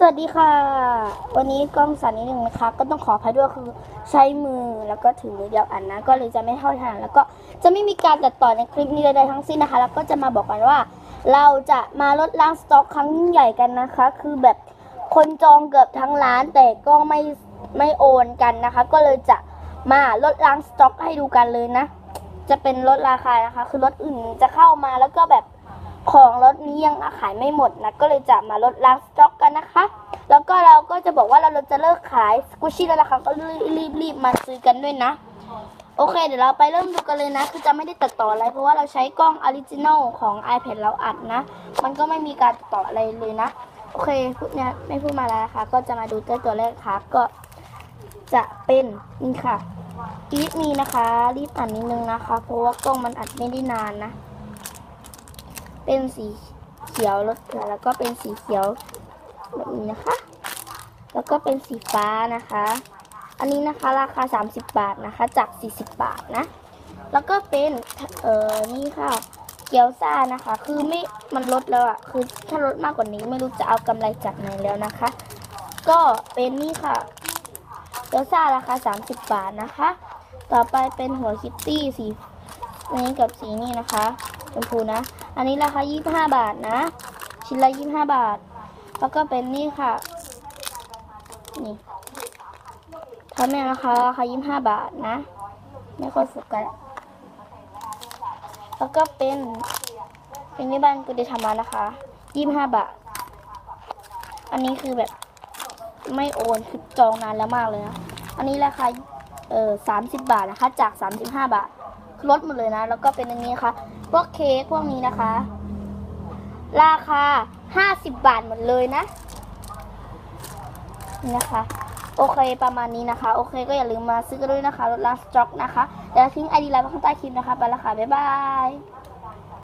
สวัสดีค่ะ วันนี้กล้องสันนิดหนึ่งนะคะ ก็ต้องขออภัยด้วยคือใช้มือแล้วก็ถือมือเดียวอันนะ ก็เลยจะไม่เท่าทางแล้วก็จะไม่มีการตัดต่อในคลิปนี้ใดๆทั้งสิ้นนะคะ แล้วก็จะมาบอกกันว่า เราจะมาลดล้างสต็อกครั้งใหญ่กันนะคะ คือแบบคนจองเกือบทั้งร้านแต่ก็ไม่ไม่โอนกันนะคะ ก็เลยจะมาลดล้างสต็อกให้ดูกันเลยนะ จะเป็นลดราคานะคะ คือรถอื่นจะเข้ามาแล้วก็แบบของรถนี้ยังขายไม่หมดนะ ก็เลยจะมาลดล้างสต็อก กันนะคะ แล้วก็เราก็จะบอกว่าเราจะเลิกขายสกูชี่แล้วนะคะก็รีบรีบๆมาซื้อกันด้วยนะ โอเค เดี๋ยวเราไปเริ่มดูกันเลยนะ คือจะไม่ได้ตัดต่ออะไร เพราะว่าเราใช้กล้องออริจินอลของ iPad เราอัดนะ มันก็ไม่มีการตัดต่ออะไรเลยนะ โอเคพูดเนี่ยไม่พูดมาแล้วนะคะก็จะมาดูตัวตัวแรกค่ะก็จะเป็นนี่ค่ะอีฟมีนะคะ รีบอ่านนิดนึงนะคะ เพราะว่ากล้องมันอัดไม่ได้นานนะ เป็นสีเขียวรถแล้วก็เป็นสีเขียว นี้นะคะ แล้วก็เป็นสีฟ้านะคะ อันนี้นะคะราคา 30 บาทนะคะ จาก 40 บาทนะ แล้วก็เป็นเอ่อนี่ค่ะ เกี๊ยวซ่านะคะ คือไม่มันลดแล้วอะคือถ้าลดมากกว่านี้ไม่รู้จะเอากำไรจากไหนแล้วนะคะ ก็เป็นนี่ค่ะ เกี๊ยวซ่าราคา 30 บาทนะคะ ต่อไปเป็นหัวคิตตี้สีนี้กับสีนี่นะคะชมพูนะ อันนี้ราคา 25 บาทนะ ชิ้นละ 25 บาท แล้วก็เป็นนี่ค่ะ นี่ทำแม่นะคะราคา25บาทนะ ไม่ค่อยสุกกัน แล้วก็เป็นเป็นที่บ้านกุฎธรรมานะคะ25บาท อันนี้คือแบบไม่โอนคือจองนานแล้วมากเลยนะ อันนี้ราคาเอ่อ30บาทนะคะ จาก35บาทลดหมดเลยนะ แล้วก็เป็นอันนี้นะคะพวกเค้กพวกนี้นะคะ ราคา 50 บาทหมดเลยนะนะคะ โอเคประมาณนี้นะคะ โอเคก็อย่าลืมมาซื้อกันด้วยนะคะรถลาสต็อกนะคะเดี๋ยวทิ้งไอดีไลน์ไว้ข้างใต้คลิปนะคะ ไปและค่ะ บ๊ายบาย